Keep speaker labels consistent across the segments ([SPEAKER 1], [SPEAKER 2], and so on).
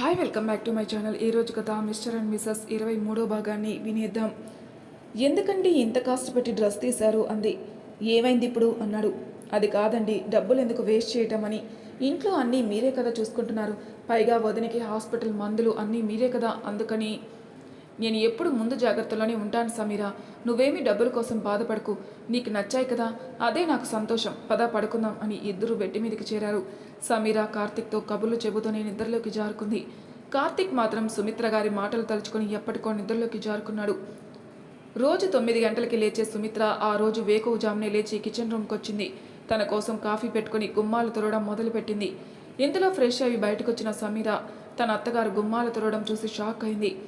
[SPEAKER 1] Hi welcome back to my channel ఈరోజు కథ mister and missus ఇరవై మూడో భాగాన్ని వినేద్దాం. ఎందుకండి ఇంత కష్టపెట్టి డ్రెస్ తీశారు? అంది. ఏమైంది ఇప్పుడు? అన్నాడు. అది కాదండి డబ్బులు ఎందుకు వేస్ట్ చేయటం అని ఇంట్లో అన్నీ మీరే కదా చూసుకుంటున్నారు. పైగా వదినకి హాస్పిటల్ మందులు అన్నీ మీరే కదా. అందుకని నేను ఎప్పుడు ముందు జాగ్రత్తలోనే ఉంటాను సమీరా. నువ్వేమీ డబ్బుల కోసం బాధపడకు. నీకు నచ్చాయి కదా? అదే నాకు సంతోషం. పద పడుకుందాం అని ఇద్దరు బెట్టి మీదకి చేరారు. సమీరా కార్తిక్తో కబుర్లు చెబుతూనే నిద్రలోకి జారుకుంది. కార్తిక్ మాత్రం సుమిత్ర గారి మాటలు తలుచుకొని ఎప్పటికో నిద్రలోకి జారుకున్నాడు. రోజు తొమ్మిది గంటలకి లేచే సుమిత్ర ఆ రోజు వేకువ జామునే లేచి కిచెన్ రూమ్కి వచ్చింది. తన కోసం కాఫీ పెట్టుకుని గుమ్మాలు తురవడం మొదలుపెట్టింది. ఇంతలో ఫ్రెష్ అవి బయటకొచ్చిన సమీర తన అత్తగారు గుమ్మాలు తురవడం చూసి షాక్ అయింది.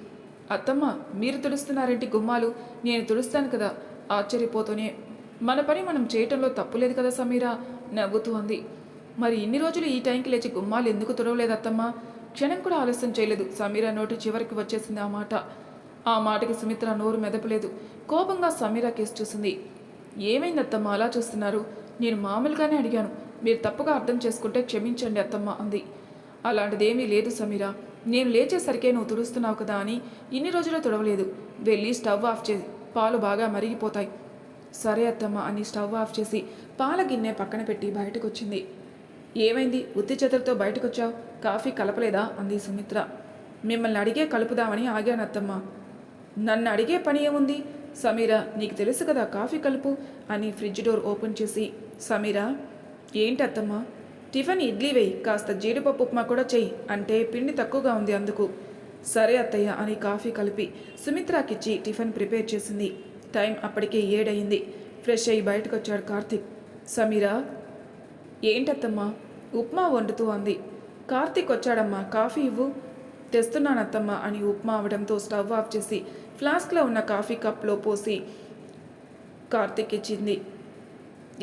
[SPEAKER 1] అత్తమ్మ మీరు తుడుస్తున్నారేంటి గుమ్మాలు? నేను తుడుస్తాను కదా. ఆశ్చర్యపోతూనే మన పని మనం చేయటంలో తప్పులేదు కదా సమీరా నవ్వుతూ అంది. మరి ఇన్ని రోజులు ఈ టైంకి లేచి గుమ్మాలు ఎందుకు తుడవలేదు అత్తమ్మ? క్షణం కూడా ఆలస్యం చేయలేదు. సమీరా నోటి చివరికి వచ్చేసింది ఆ మాట. ఆ మాటకి సుమిత్ర నోరు మెదపలేదు. కోపంగా సమీరా కేసు చూసింది. ఏమైంది అత్తమ్మ అలా చూస్తున్నారు? నేను మామూలుగానే అడిగాను. మీరు తప్పుగా అర్థం చేసుకుంటే క్షమించండి అత్తమ్మ అంది. అలాంటిదేమీ లేదు సమీరా. నేను లేచేసరికే నువ్వు తుడుస్తున్నావు కదా అని ఇన్ని రోజులు తుడవలేదు. వెళ్ళి స్టవ్ ఆఫ్ చేసి పాలు బాగా మరిగిపోతాయి. సరే అత్తమ్మ అని స్టవ్ ఆఫ్ చేసి పాల గిన్నె పక్కన పెట్టి బయటకు వచ్చింది ఏమైంది? ఉత్తి చేతులతో బయటకొచ్చావు? కాఫీ కలపలేదా? అంది సుమిత్ర. మిమ్మల్ని అడిగే కలుపుదామని ఆగాను అత్తమ్మ. నన్ను అడిగే పని ఏముంది? సమీర నీకు తెలుసు కదా కాఫీ కలుపు అని ఫ్రిడ్జ్ డోర్ ఓపెన్ చేసి సమీర ఏంటి అత్తమ్మ? టిఫిన్ ఇడ్లీ వేయి కాస్త జీడిపప్పు ఉప్మా కూడా చెయ్యి అంటే పిండి తక్కువగా ఉంది అందుకు. సరే అత్తయ్య అని కాఫీ కలిపి సుమిత్రాకిచ్చి టిఫిన్ ప్రిపేర్ చేసింది. టైం అప్పటికే ఏడయింది. ఫ్రెష్ అయ్యి బయటకు వచ్చాడు కార్తిక్. సమీరా? ఏంటత్తమ్మా? ఉప్మా వండుతూ అంది. కార్తీక్ వచ్చాడమ్మా కాఫీ ఇవ్వు. తెస్తున్నానత్తమ్మా అని ఉప్మా అవడంతో స్టవ్ ఆఫ్ చేసి ఫ్లాస్క్లో ఉన్న కాఫీ కప్లో పోసి కార్తీక్ ఇచ్చింది.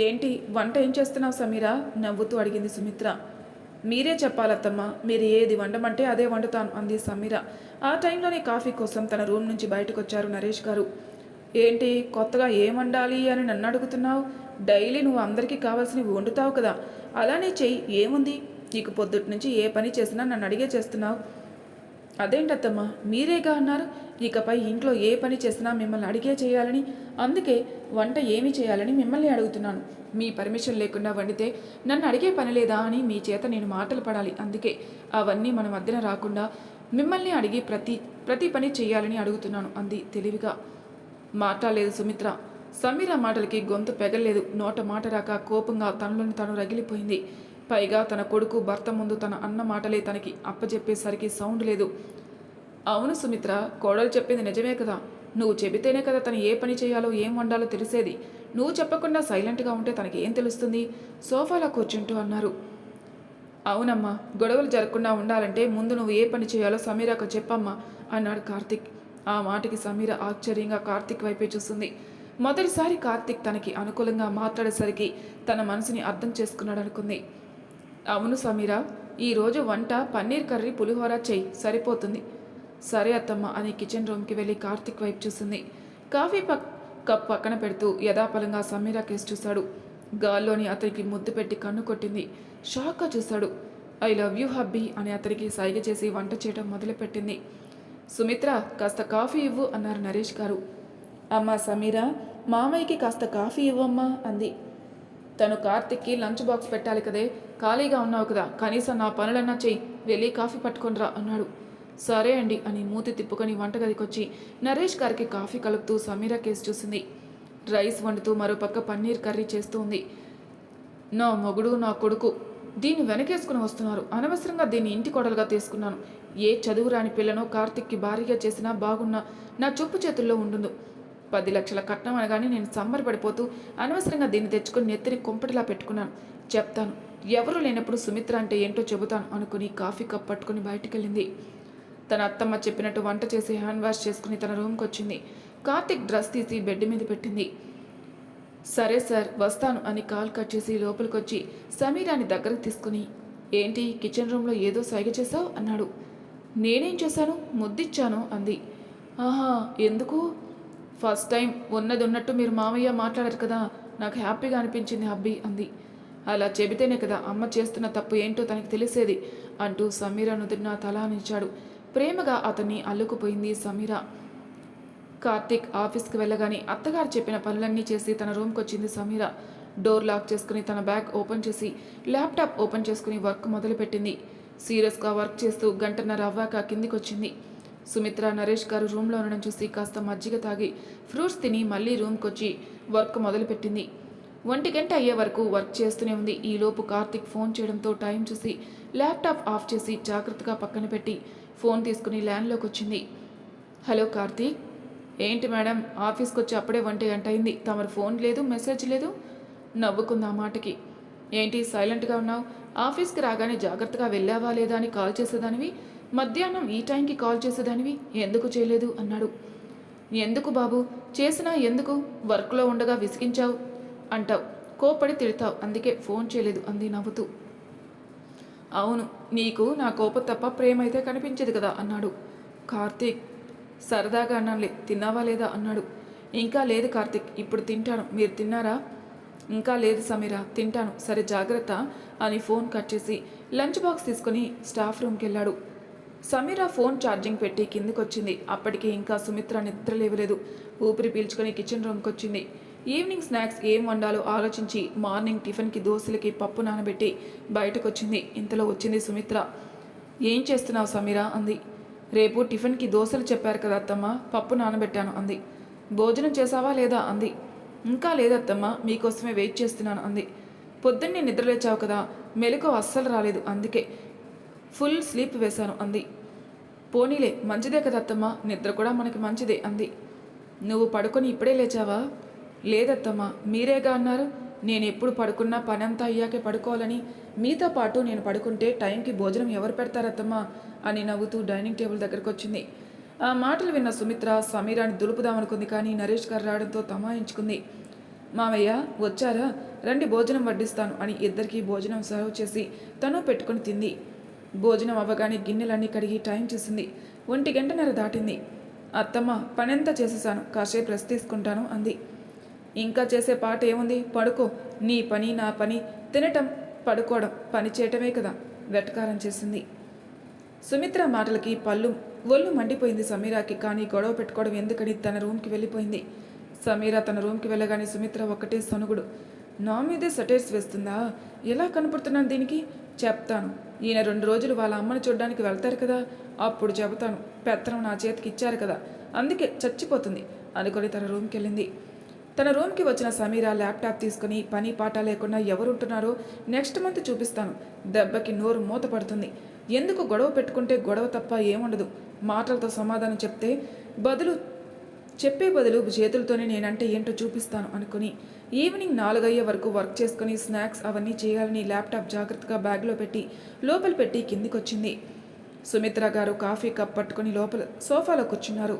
[SPEAKER 1] ఏంటి వంట ఏం చేస్తున్నావు సమీరా? నవ్వుతూ అడిగింది సుమిత్ర. మీరే చెప్పాలత్తమ్మా మీరు ఏది వండమంటే అదే వండుతాను అంది సమీర. ఆ టైంలోనే కాఫీ కోసం తన రూమ్ నుంచి బయటకు వచ్చారు నరేష్ గారు. ఏంటి కొత్తగా ఏం వండాలి అని నన్ను అడుగుతున్నావు? డైలీ నువ్వు అందరికీ కావాల్సినవి వండుతావు కదా. అలానే చెయ్యి ఏముంది? నీకు పొద్దుటి నుంచి ఏ పని చేసినా నన్ను అడిగే చేస్తున్నావు. అదేంటత్తమ్మా మీరేగా అన్నారు? ఇకపై ఇంట్లో ఏ పని చేసినా మిమ్మల్ని అడిగే చేయాలని అందుకే వంట ఏమి చేయాలని మిమ్మల్ని అడుగుతున్నాను. మీ పర్మిషన్ లేకుండా వండితే నన్ను అడిగే పని లేదా అని మీ చేత నేను మాటలు పడాలి. అందుకే అవన్నీ మన మధ్యన రాకుండా మిమ్మల్ని అడిగి ప్రతి ప్రతి పని చేయాలని అడుగుతున్నాను అంది తెలివిగా. మాట్లాడలేదు సుమిత్ర. సమీర మాటలకి గొంతు పెగలేదు నోట మాట రాక కోపంగా తనలోని తను రగిలిపోయింది. పైగా తన కొడుకు భర్త ముందు తన అన్న మాటలే తనకి అప్పచెప్పేసరికి సౌండ్ లేదు. అవును సుమిత్ర కోడలు చెప్పింది నిజమే కదా. నువ్వు చెబితేనే కదా తను ఏ పని చేయాలో ఏం వండాలో తెలిసేది. నువ్వు చెప్పకుండా సైలెంట్గా ఉంటే తనకి ఏం తెలుస్తుంది? సోఫాలో కూర్చుంటూ అన్నారు. అవునమ్మా గొడవలు జరగకుండా ఉండాలంటే ముందు నువ్వు ఏ పని చేయాలో సమీరాకు చెప్పమ్మా అన్నాడు కార్తిక్. ఆ మాటకి సమీర ఆశ్చర్యంగా కార్తిక్ వైపే చూస్తుంది మొదటిసారి కార్తిక్ తనకి అనుకూలంగా మాట్లాడేసరికి తన మనసుని అర్థం చేసుకున్నాడు అనుకుంది. అవును సమీర ఈరోజు వంట పన్నీర్ కర్రీ పులిహోర చెయ్యి సరిపోతుంది. సరే అత్తమ్మ అని కిచెన్ రూమ్కి వెళ్ళి కార్తిక్ వైపు చూసింది. కాఫీ పక్ కప్ పక్కన పెడుతూ యథాపలంగా సమీరా కేసు చూశాడు. గాల్లోని అతనికి ముద్దు పెట్టి కన్ను కొట్టింది. షాక్గా చూశాడు. ఐ లవ్ యూ హబ్బీ అని అతనికి సైగ చేసి వంట చేయడం మొదలుపెట్టింది. సుమిత్ర కాస్త కాఫీ ఇవ్వు అన్నారు నరేష్ గారు. అమ్మా సమీరా మామయ్యకి కాస్త కాఫీ ఇవ్వమ్మా అంది. తను కార్తిక్కి లంచ్ బాక్స్ పెట్టాలి కదే ఖాళీగా ఉన్నావు కదా కనీసం నా పనులన్నా చెయ్యి వెళ్ళి కాఫీ పట్టుకొనిరా అన్నాడు. సరే అండి అని మూతి తిప్పుకొని వంటగదికొచ్చి నరేష్ గారికి కాఫీ కలుపుతూ సమీరా కేసు చూసింది. రైస్ వండుతూ మరోపక్క పన్నీర్ కర్రీ చేస్తూ ఉంది. నా మొగుడు నా కొడుకు దీన్ని వెనకేసుకుని వస్తున్నారు. అనవసరంగా దీన్ని ఇంటి కొడలుగా తీసుకున్నాను. ఏ చదువు రాని పిల్లను కార్తిక్కి భారీగా చేసినా బాగున్నా నా చూపు చేతుల్లో ఉండుందు పది లక్షల కట్నం అనగానే నేను సంబరపడిపోతూ అనవసరంగా దీన్ని తెచ్చుకొని నెత్తిని కుంపటిలా పెట్టుకున్నాను. చెప్తాను ఎవరు లేనప్పుడు సుమిత్ర అంటే ఏంటో చెబుతాను అనుకుని కాఫీ కప్ పట్టుకుని బయటికెళ్ళింది. తన అత్తమ్మ చెప్పినట్టు వంట చేసి హ్యాండ్ వాష్ చేసుకుని తన రూమ్కి వచ్చింది. కార్తిక్ డ్రెస్ తీసి బెడ్ మీద పెట్టింది. సరే సార్ వస్తాను అని కాల్ కట్ చేసి లోపలికి వచ్చి సమీరాని దగ్గరకు తీసుకుని ఏంటి కిచెన్ రూమ్లో ఏదో సైగ చేశావు? అన్నాడు. నేనేం చేశాను? ముద్దిచ్చాను అంది. ఆహా ఎందుకు? ఫస్ట్ టైం ఉన్నది ఉన్నట్టు మీరు మామయ్య మాట్లాడారు కదా నాకు హ్యాపీగా అనిపించింది హబ్బీ అంది. అలా చెబితేనే కదా అమ్మ చేస్తున్న తప్పు ఏంటో తనకి తెలిసేది అంటూ సమీర నుదిరిన తలానిచ్చాడు ప్రేమగా అతన్ని అల్లుకుపోయింది సమీర. కార్తిక్ ఆఫీస్కి వెళ్ళగానే అత్తగారు చెప్పిన పనులన్నీ చేసి తన రూమ్కి వచ్చింది సమీర. డోర్ లాక్ చేసుకుని తన బ్యాగ్ ఓపెన్ చేసి ల్యాప్టాప్ ఓపెన్ చేసుకుని వర్క్ మొదలుపెట్టింది. సీరియస్గా వర్క్ చేస్తూ గంటన్నర అవ్వాక కిందికి వచ్చింది సుమిత్ర నరేష్ గారు రూమ్లో ఉండడం చూసి కాస్త మజ్జిగ తాగి ఫ్రూట్స్ తిని మళ్ళీ రూమ్కి వచ్చి వర్క్ మొదలుపెట్టింది. ఒంటి గంట అయ్యే వరకు వర్క్ చేస్తూనే ఉంది. ఈలోపు కార్తిక్ ఫోన్ చేయడంతో టైం చూసి ల్యాప్టాప్ ఆఫ్ చేసి జాగ్రత్తగా పక్కన పెట్టి ఫోన్ తీసుకుని ల్యాండ్లోకి వచ్చింది. హలో కార్తీక్ ఏంటి మేడం ఆఫీస్కి వచ్చి అప్పుడే ఒంటి గంట అయింది తమరు ఫోన్ లేదు మెసేజ్ లేదు? నవ్వుకుంది ఆ మాటకి. ఏంటి సైలెంట్గా ఉన్నావు? ఆఫీస్కి రాగానే జాగ్రత్తగా వెళ్ళావా లేదా అని కాల్ చేసేదానివి? మధ్యాహ్నం ఈ టైంకి కాల్ చేసేదానివి? ఎందుకు చేయలేదు? అన్నాడు. ఎందుకు బాబు? చేసినా ఎందుకు? వర్క్లో ఉండగా విసిగించావు? అంటావు. కోపడి తిడతావు. అందుకే ఫోన్ చేయలేదు అంది నవ్వుతూ. అవును నీకు నా కోపం తప్ప ప్రేమ అయితే కనిపించదు కదా అన్నాడు. కార్తీక్ సరదాగా అన్నానులే తిన్నావా లేదా అన్నాడు. ఇంకా లేదు కార్తీక్ ఇప్పుడు తింటాను. మీరు తిన్నారా? ఇంకా లేదు సమీర తింటాను. సరే జాగ్రత్త అని ఫోన్ కట్ చేసి లంచ్ బాక్స్ తీసుకుని స్టాఫ్ రూమ్కి వెళ్ళాడు. సమీర ఫోన్ ఛార్జింగ్ పెట్టి కిందకొచ్చింది. అప్పటికి ఇంకా సుమిత్ర నిద్ర లేవలేదు. ఊపిరి పీల్చుకొని కిచెన్ రూమ్కి వచ్చింది. ఈవినింగ్ స్నాక్స్ ఏం వండాలో ఆలోచించి మార్నింగ్ టిఫిన్కి దోశలకి పప్పు నానబెట్టి బయటకు వచ్చింది ఇంతలో వచ్చింది సుమిత్ర. ఏం చేస్తున్నావు సమీరా? అంది. రేపు టిఫిన్కి దోశలు చెప్పారు కదా అత్తమ్మ పప్పు నానబెట్టాను అంది. భోజనం చేసావా లేదా? అంది. ఇంకా లేదత్తమ్మ మీకోసమే వెయిట్ చేస్తున్నాను అంది. పొద్దున్నే నిద్రలేచావు కదా మెలకు అస్సలు రాలేదు అందుకే ఫుల్ స్లీప్ వేశాను అంది. పోనీలే మంచిదే కదా అత్తమ్మ నిద్ర కూడా మనకి మంచిదే అంది. నువ్వు పడుకొని ఇప్పుడే లేచావా? లేదత్తమ్మా మీరేగా అన్నారు? నేను ఎప్పుడు పడుకున్నా పనంతా అయ్యాకే పడుకోవాలని. మీతో పాటు నేను పడుకుంటే టైంకి భోజనం ఎవరు పెడతారత్తమ్మా? అని నవ్వుతూ డైనింగ్ టేబుల్ దగ్గరకు వచ్చింది ఆ మాటలు విన్న సుమిత్ర సమీరాన్ని దులుపుదామనుకుంది కానీ నరేష్ గారు రావడంతో తమాయించుకుంది. మావయ్య వచ్చారా? రండి భోజనం వడ్డిస్తాను అని ఇద్దరికీ భోజనం సర్వ్ చేసి తను పెట్టుకుని తింది. భోజనం అవ్వగానే గిన్నెలన్నీ కడిగి టైం చూసింది. ఒంటి గంటన్నర దాటింది. అత్తమ్మ పనంతా చేసేసాను. కాసేపు రెస్ట్ తీసుకుంటాను అంది. ఇంకా చేసే పాట ఏముంది? పడుకో. నీ పని నా పని. తినటం పడుకోవడం పని చేయటమే కదా వెటకారం చేసింది. సుమిత్ర మాటలకి పళ్ళు ఒళ్ళు మండిపోయింది సమీరాకి కానీ గొడవ పెట్టుకోవడం ఎందుకని తన రూమ్కి వెళ్ళిపోయింది. సమీర తన రూమ్కి వెళ్ళగానే సుమిత్ర ఒక్కటే సనుగుడు. నా మీదే సటైర్స్ వేస్తుందా? ఎలా కనపడుతున్నాను దీనికి? చెప్తాను. ఈయన రెండు రోజులు వాళ్ళ అమ్మని చూడడానికి వెళ్తారు కదా? అప్పుడు చెబుతాను. పెత్తనం నా చేతికి ఇచ్చారు కదా? అందుకే చచ్చిపోతుంది అనుకొని తన రూమ్కి వెళ్ళింది. తన రూమ్కి వచ్చిన సమీర ల్యాప్టాప్ తీసుకుని పని పాట లేకుండా ఎవరుంటున్నారో నెక్స్ట్ మంత్ చూపిస్తాను. దెబ్బకి నోరు మూత పడుతుంది. ఎందుకు గొడవ పెట్టుకుంటే గొడవ తప్ప ఏముండదు? మాటలతో సమాధానం చెప్తే బదులు చెప్పే బదులు చేతులతోనే నేనంటే ఏంటో చూపిస్తాను అనుకుని ఈవినింగ్ నాలుగయ్యే వరకు వర్క్ చేసుకుని స్నాక్స్ అవన్నీ చేయాలని ల్యాప్టాప్ జాగ్రత్తగా బ్యాగ్లో పెట్టి లోపల పెట్టి కిందికొచ్చింది. సుమిత్ర గారు కాఫీ కప్ పట్టుకుని లోపల సోఫాలో కూర్చున్నారు.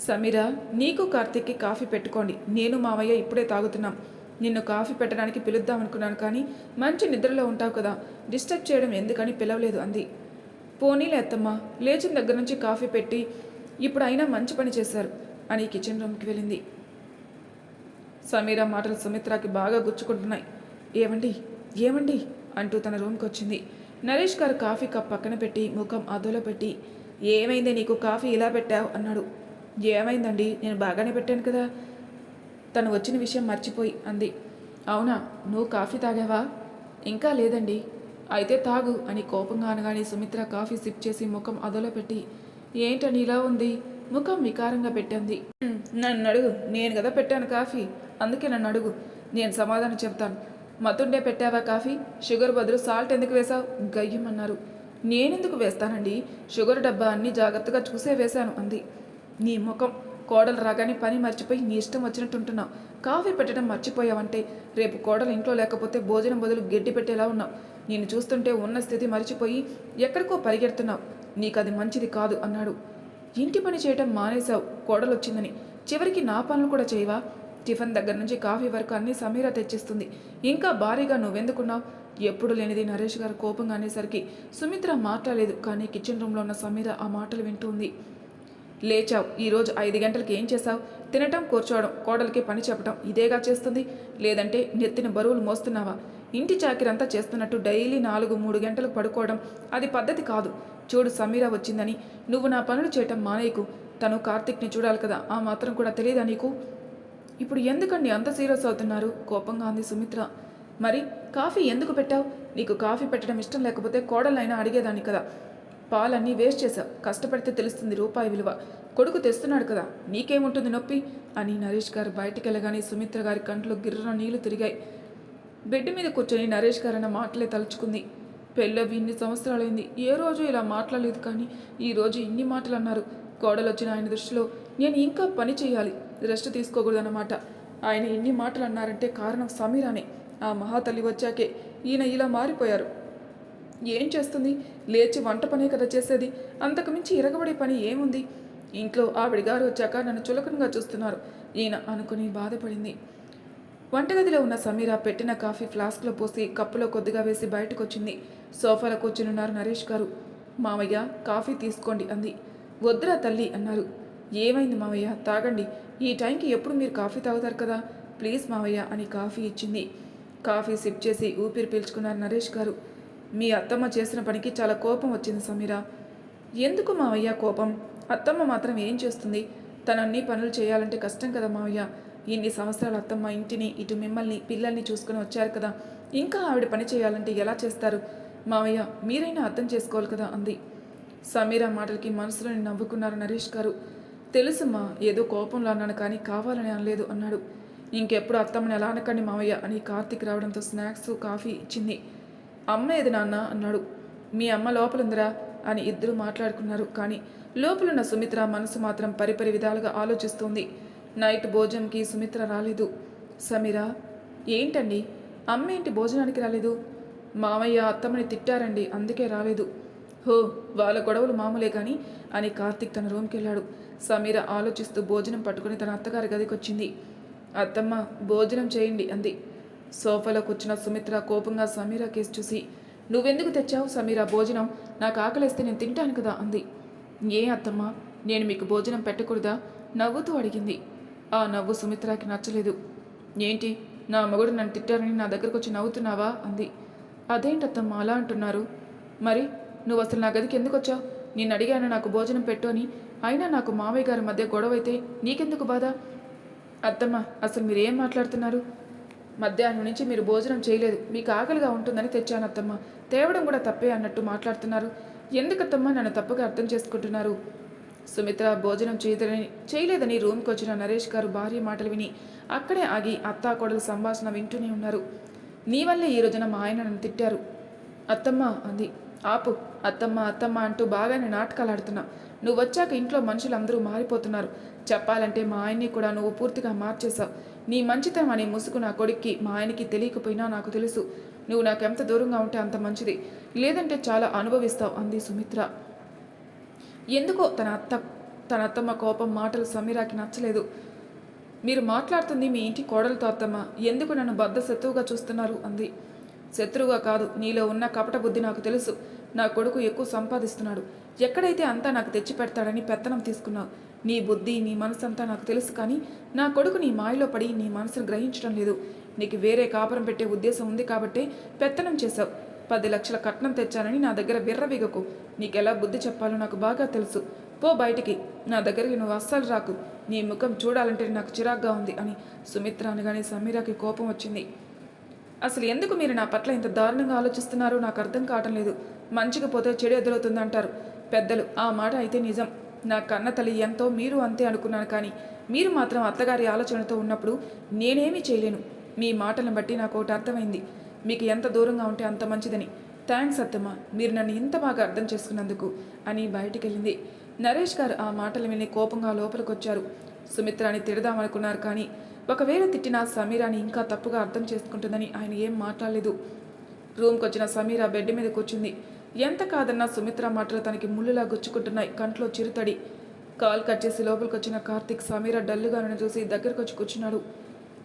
[SPEAKER 1] సమీర నీకు కార్తీక్కి కాఫీ పెట్టుకోండి. నేను మావయ్య ఇప్పుడే తాగుతున్నాం. నిన్ను కాఫీ పెట్టడానికి పిలుద్దాం అనుకున్నాను కానీ మంచి నిద్రలో ఉంటావు కదా. డిస్టర్బ్ చేయడం ఎందుకని పిలవలేదు అంది. పోనీలే అత్తమ్మ లేచిన దగ్గర నుంచి కాఫీ పెట్టి ఇప్పుడు అయినా మంచి పని చేశారు అని కిచెన్ రూమ్కి వెళ్ళింది. సమీర మాటలు సుమిత్రకి బాగా గుచ్చుకుంటున్నాయి. ఏమండి ఏమండి అంటూ తన రూమ్కి వచ్చింది. నరేష్ గారు కాఫీ కప్ పక్కన పెట్టి ముఖం అదోలో పెట్టి ఏమైంది నీకు కాఫీ ఇలా పెట్టావు? అన్నాడు. ఏమైందండి? నేను బాగానే పెట్టాను కదా. తను వచ్చిన విషయం మర్చిపోయి అంది. అవునా? నువ్వు కాఫీ తాగావా? ఇంకా లేదండి. అయితే తాగు అని కోపంగా అనగానే సుమిత్ర కాఫీ సిప్ చేసి ముఖం అదోలో పెట్టి ఏంటని ఇలా ఉంది? ముఖం వికారంగా పెట్టింది. నన్ను అడుగు. నేను కదా పెట్టాను కాఫీ. అందుకే నన్ను అడుగు. నేను సమాధానం చెప్తాను. మతుండే పెట్టావా కాఫీ? షుగర్ బదులు సాల్ట్ ఎందుకు వేశావు? గయ్యమన్నారు. నేనెందుకు వేస్తానండి? షుగర్ డబ్బా అన్ని జాగ్రత్తగా చూసే వేశాను అంది. నీ ముఖం కోడలు రాగానే పని మర్చిపోయి నీ ఇష్టం వచ్చినట్టు ఉంటున్నావు. కాఫీ పెట్టడం మర్చిపోయావంటే రేపు కోడలు ఇంట్లో లేకపోతే భోజనం బదులు గడ్డి పెట్టేలా ఉన్నావు. నేను చూస్తుంటే ఉన్న స్థితి మర్చిపోయి ఎక్కడికో పరిగెడుతున్నావు. నీకు అది మంచిది కాదు అన్నాడు. ఇంటి పని చేయటం మానేశావు. కోడలు వచ్చిందని. చివరికి నా పనులు కూడా చేయవా? టిఫిన్ దగ్గర నుంచి కాఫీ వరకు అన్నీ సమీర తెచ్చిస్తుంది. ఇంకా భారీగా నువ్వెందుకున్నావు? ఎప్పుడు లేనిది నరేష్ గారు కోపంగా అనేసరికి సుమిత్ర మాట్లాడలేదు. కానీ కిచెన్ రూమ్లో ఉన్న సమీర ఆ మాటలు వింటుంది లేచావు. ఈరోజు ఐదు గంటలకి ఏం చేశావు? తినటం కూర్చోవడం కోడలికి పని చెప్పడం ఇదేగా చేస్తుంది? లేదంటే నెత్తిన బరువులు మోస్తున్నావా? ఇంటి చాకిరంతా చేస్తున్నట్టు డైలీ నాలుగు మూడు గంటలకు పడుకోవడం అది పద్ధతి కాదు. చూడు సమీరా వచ్చిందని. నువ్వు నా పనులు చేయటం మానేయకు. తను కార్తిక్ని చూడాలి కదా. ఆ మాత్రం కూడా తెలియదా నీకు? ఇప్పుడు ఎందుకండి అంత సీరియస్ అవుతున్నారు? కోపంగా అంది సుమిత్ర. మరి కాఫీ ఎందుకు పెట్టావు? నీకు కాఫీ పెట్టడం ఇష్టం లేకపోతే కోడలైనా అడిగేదాన్ని కదా. పాలన్నీ వేస్ట్ చేశావు. కష్టపడితే తెలుస్తుంది రూపాయి విలువ. కొడుకు తెస్తున్నాడు కదా నీకేముంటుంది నొప్పి? అని నరేష్ గారు బయటికి వెళ్ళగానే సుమిత్ర గారి కంట్లో గిర్ర నీళ్ళు తిరిగాయి. బెడ్ మీద కూర్చొని నరేష్ గారు అన్న మాటలే తలుచుకుంది. పెళ్ళవి ఇన్ని సంవత్సరాలైంది ఏ రోజు ఇలా మాట్లాడలేదు కానీ ఈరోజు ఇన్ని మాటలు అన్నారు కోడలు వచ్చిన ఆయన దృష్టిలో నేను ఇంకా పని చేయాలి రెస్ట్ తీసుకోకూడదన్నమాట. ఆయన ఇన్ని మాటలు అన్నారంటే కారణం సమీరానే. ఆ మహాతల్లి వచ్చాకే ఈయన ఇలా మారిపోయారు. ఏం చేస్తుంది? లేచి వంట పనే కదా చేసేది. అంతకు మించి ఇరగబడే పని ఏముంది? ఇంట్లో ఆవిడ గారు వచ్చాక నన్ను చులకనగా చూస్తున్నారు. ఈయన అనుకుని బాధపడింది. వంటగదిలో ఉన్న సమీర పెట్టిన కాఫీ ఫ్లాస్క్లో పోసి కప్పులో కొద్దిగా వేసి బయటకు వచ్చింది సోఫాలో కూర్చునున్నారు నరేష్ గారు. మావయ్య కాఫీ తీసుకోండి అంది. వద్దురా తల్లి అన్నారు. ఏమైంది మావయ్య? తాగండి. ఈ టైంకి ఎప్పుడు మీరు కాఫీ తాగుతారు కదా? ప్లీజ్ మావయ్య అని కాఫీ ఇచ్చింది. కాఫీ సిప్ చేసి ఊపిరి పీల్చుకున్నారు నరేష్ గారు. మీ అత్తమ్మ చేసిన పనికి చాలా కోపం వచ్చింది సమీర. ఎందుకు మావయ్య కోపం? అత్తమ్మ మాత్రం ఏం చేస్తుంది? తనన్ని పనులు చేయాలంటే కష్టం కదా మావయ్య. ఇన్ని సంవత్సరాలు అత్తమ్మ ఇంటిని ఇటు మిమ్మల్ని పిల్లల్ని చూసుకుని వచ్చారు కదా. ఇంకా ఆవిడ పని చేయాలంటే ఎలా చేస్తారు? మావయ్య మీరైనా అర్థం చేసుకోవాలి కదా అంది. సమీర మాటలకి మనసులోని నవ్వుకున్నారు నరేష్ గారు. తెలుసమ్మా ఏదో కోపంలో అన్నాను కానీ కావాలని అనలేదు అన్నాడు. ఇంకెప్పుడు అత్తమ్మని ఎలా అనకండి మావయ్య అని కార్తీక్ రావడంతో స్నాక్స్ కాఫీ ఇచ్చింది. అమ్మ ఏది నాన్న? అన్నాడు. మీ అమ్మ లోపలుందిరా అని ఇద్దరు మాట్లాడుకున్నారు. కానీ లోపలున్న సుమిత్ర మనసు మాత్రం పరిపరి విధాలుగా ఆలోచిస్తోంది. నైట్ భోజనంకి సుమిత్ర రాలేదు. సమీరా ఏంటండి? అమ్మ ఏంటి భోజనానికి రాలేదు? మామయ్య అత్తమ్మని తిట్టారండి అందుకే రాలేదు. హో వాళ్ళ గొడవలు మామూలే కానీ అని కార్తీక్ తన రూమ్కి వెళ్ళాడు సమీర ఆలోచిస్తూ భోజనం పట్టుకుని తన అత్తగారి గదికి వచ్చింది అత్తమ్మ భోజనం చేయండి అంది. సోఫాలో కూర్చున్న సుమిత్ర కోపంగా సమీర కేసు చూసి నువ్వెందుకు తెచ్చావు సమీర భోజనం? నాకు ఆకలిస్తే నేను తింటాను కదా అంది. ఏ అత్తమ్మ నేను మీకు భోజనం పెట్టకూడదా? నవ్వుతూ అడిగింది. ఆ నవ్వు సుమిత్రకి నచ్చలేదు. ఏంటి నా మగుడు నన్ను తిట్టారని నా దగ్గరకు వచ్చి నవ్వుతున్నావా? అంది. అదేంటత్తమ్మ అలా అంటున్నారు? మరి నువ్వు అసలు నా గదికి ఎందుకు వచ్చావు నేను అడిగాను నాకు భోజనం పెట్టు అని. అయినా నాకు మావయ్య గారి మధ్య గొడవ అయితే నీకెందుకు బాధ? అత్తమ్మ అసలు మీరు ఏం మాట్లాడుతున్నారు? మధ్యాహ్నం నుంచి మీరు భోజనం చేయలేదు. మీకు ఆకలిగా ఉంటుందని తెచ్చాను అత్తమ్మ. తేవడం కూడా తప్పే అన్నట్టు మాట్లాడుతున్నారు. ఎందుకత్తమ్మ నన్ను తప్పుగా అర్థం చేసుకుంటున్నారు? సుమిత్ర భోజనం చేయదని చేయలేదని రూమ్కి వచ్చిన నరేష్ గారు భార్య మాటలు విని అక్కడే ఆగి అత్తా కొడలు సంభాషణ వింటూనే ఉన్నారు. నీ వల్లే ఈ రోజున మా ఆయన నన్ను తిట్టారు. అత్తమ్మ అంది. ఆపు అత్తమ్మ అత్తమ్మ అంటూ బాగానే నాటకాలు ఆడుతున్నా నువ్వు వచ్చాక ఇంట్లో మనుషులందరూ మారిపోతున్నారు. చెప్పాలంటే మా ఆయన్ని కూడా నువ్వు పూర్తిగా మార్చేశావు. నీ మంచితనం అనే ముసుగు నా కొడుక్కి మా ఆయనకి తెలియకపోయినా నాకు తెలుసు. నువ్వు నాకెంత దూరంగా ఉంటే అంత మంచిది. లేదంటే చాలా అనుభవిస్తావు అంది సుమిత్ర. ఎందుకో తన అత్త తన అత్తమ్మ కోపం మాటలు సమీరాకి నచ్చలేదు. మీరు మాట్లాడుతుంది మీ ఇంటి కోడలతో అత్తమ్మ. ఎందుకు నన్ను బద్ద శత్రువుగా చూస్తున్నారు అంది. శత్రువుగా కాదు నీలో ఉన్న కపట బుద్ధి నాకు తెలుసు. నా కొడుకు ఎక్కువ సంపాదిస్తున్నాడు. ఎక్కడైతే అంతా నాకు తెచ్చి పెడతాడని పెత్తనం తీసుకున్నావు? నీ బుద్ధి నీ మనసు అంతా నాకు తెలుసు కానీ నా కొడుకు నీ మాయలో పడి నీ మనసును గ్రహించడం లేదు. నీకు వేరే కాపురం పెట్టే ఉద్దేశం ఉంది కాబట్టే పెత్తనం చేశావు. పది లక్షల కట్నం తెచ్చానని నా దగ్గర విర్రవీగకు. నీకెలా బుద్ధి చెప్పాలో నాకు బాగా తెలుసు. పో బయటికి. నా దగ్గరికి నువ్వు అస్సలు రాకు. నీ ముఖం చూడాలంటే నాకు చిరాగ్గా ఉంది అని సుమిత్ర అనగానే సమీరాకి కోపం వచ్చింది. అసలు ఎందుకు మీరు నా పట్ల ఇంత దారుణంగా ఆలోచిస్తున్నారో నాకు అర్థం కావటం లేదు. మంచిగా పోతే చెడు ఎదురవుతుంది అంటారు పెద్దలు ఆ మాట అయితే నిజం. నా కన్న తల్లి ఎంతో మీరు అంతే అనుకున్నాను కానీ మీరు మాత్రం అత్తగారి ఆలోచనతో ఉన్నప్పుడు నేనేమీ చేయలేను. మీ మాటలను బట్టి నాకు ఒకటి అర్థమైంది. మీకు ఎంత దూరంగా ఉంటే అంత మంచిదని. థ్యాంక్స్ అత్తమ్మ. మీరు నన్ను ఇంత బాగా అర్థం చేసుకున్నందుకు అని బయటికెళ్ళింది. నరేష్ గారు ఆ మాటలు విని కోపంగా లోపలికి వచ్చారు సుమిత్రాని తిడదామనుకున్నారు కానీ ఒకవేళ తిట్టినా సమీరాని ఇంకా తప్పుగా అర్థం చేసుకుంటుందని ఆయన ఏం మాట్లాడలేదు. రూమ్కి వచ్చిన సమీరా బెడ్ మీద కూర్చుంది. ఎంత కాదన్నా సుమిత్ర మాటలు తనకి ముళ్ళులా గుచ్చుకుంటున్నాయి. కంట్లో చిరుతడి. కాల్ కట్ చేసి లోపలికి వచ్చిన కార్తిక్ సమీర డల్లుగానని చూసి దగ్గరకు వచ్చి కూర్చున్నాడు.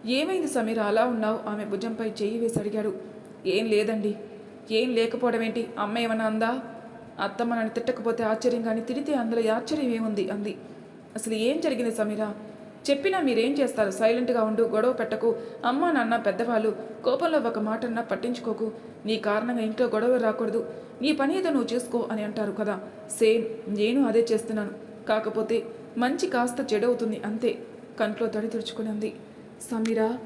[SPEAKER 1] ఏమైంది సమీర? అలా ఉన్నావు? ఆమె భుజంపై చెయ్యి వేసి అడిగాడు. ఏం లేదండి. ఏం లేకపోవడం ఏంటి అమ్మ ఏమన్నా అందా? అత్తమ్మ నన్ను తిట్టకపోతే ఆశ్చర్యం కానీ తిడితే అందులో ఆశ్చర్యం ఏముంది అంది. అసలు ఏం జరిగింది సమీరా? చెప్పినా మీరేం చేస్తారు? సైలెంట్గా ఉండు గొడవ పెట్టకు. అమ్మా నాన్న పెద్దవాళ్ళు కోపంలో ఒక మాటన్నా పట్టించుకోకు. నీ కారణంగా ఇంట్లో గొడవ రాకూడదు. నీ పని ఏదో నువ్వు చేసుకో అని అంటారు కదా. సేమ్ నేను అదే చేస్తున్నాను. కాకపోతే మంచి కాస్త చెడవుతుంది అంతే. కంట్లో తడి తుడుచుకునింది సమీరా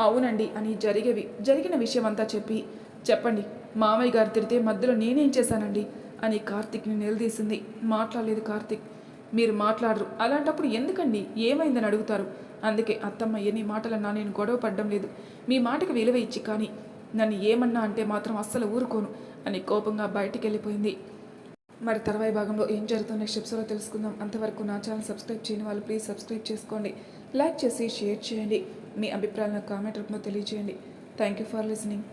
[SPEAKER 1] అవునండి అని జరిగేవి. జరిగిన విషయం అంతా చెప్పి చెప్పండి మామయ్య గారు తిడితే మధ్యలో నేనేం చేశానండి? అని కార్తిక్ని నిలదీసింది. మాట్లాడలేదు కార్తిక్. మీరు మాట్లాడరు. అలాంటప్పుడు ఎందుకండి? ఏమైందని అడుగుతారు. అందుకే అత్తమ్మ ఎన్ని మాటలన్నా నేను గొడవ పడడం లేదు. మీ మాటకి విలువ ఇచ్చి కానీ నన్ను ఏమన్నా అంటే మాత్రం అస్సలు ఊరుకోను అని కోపంగా బయటికి వెళ్ళిపోయింది మరి తర్వాయి భాగంలో ఏం జరుగుతుందో నెక్స్ట్ తెలుసుకుందాం. అంతవరకు నా ఛానల్ సబ్స్క్రైబ్ చేయని వాళ్ళు ప్లీజ్ సబ్స్క్రైబ్ చేసుకోండి. లైక్ చేసి షేర్ చేయండి. మీ అభిప్రాయాలను కామెంట్ రూపంలో తెలియజేయండి. Thank you for listening.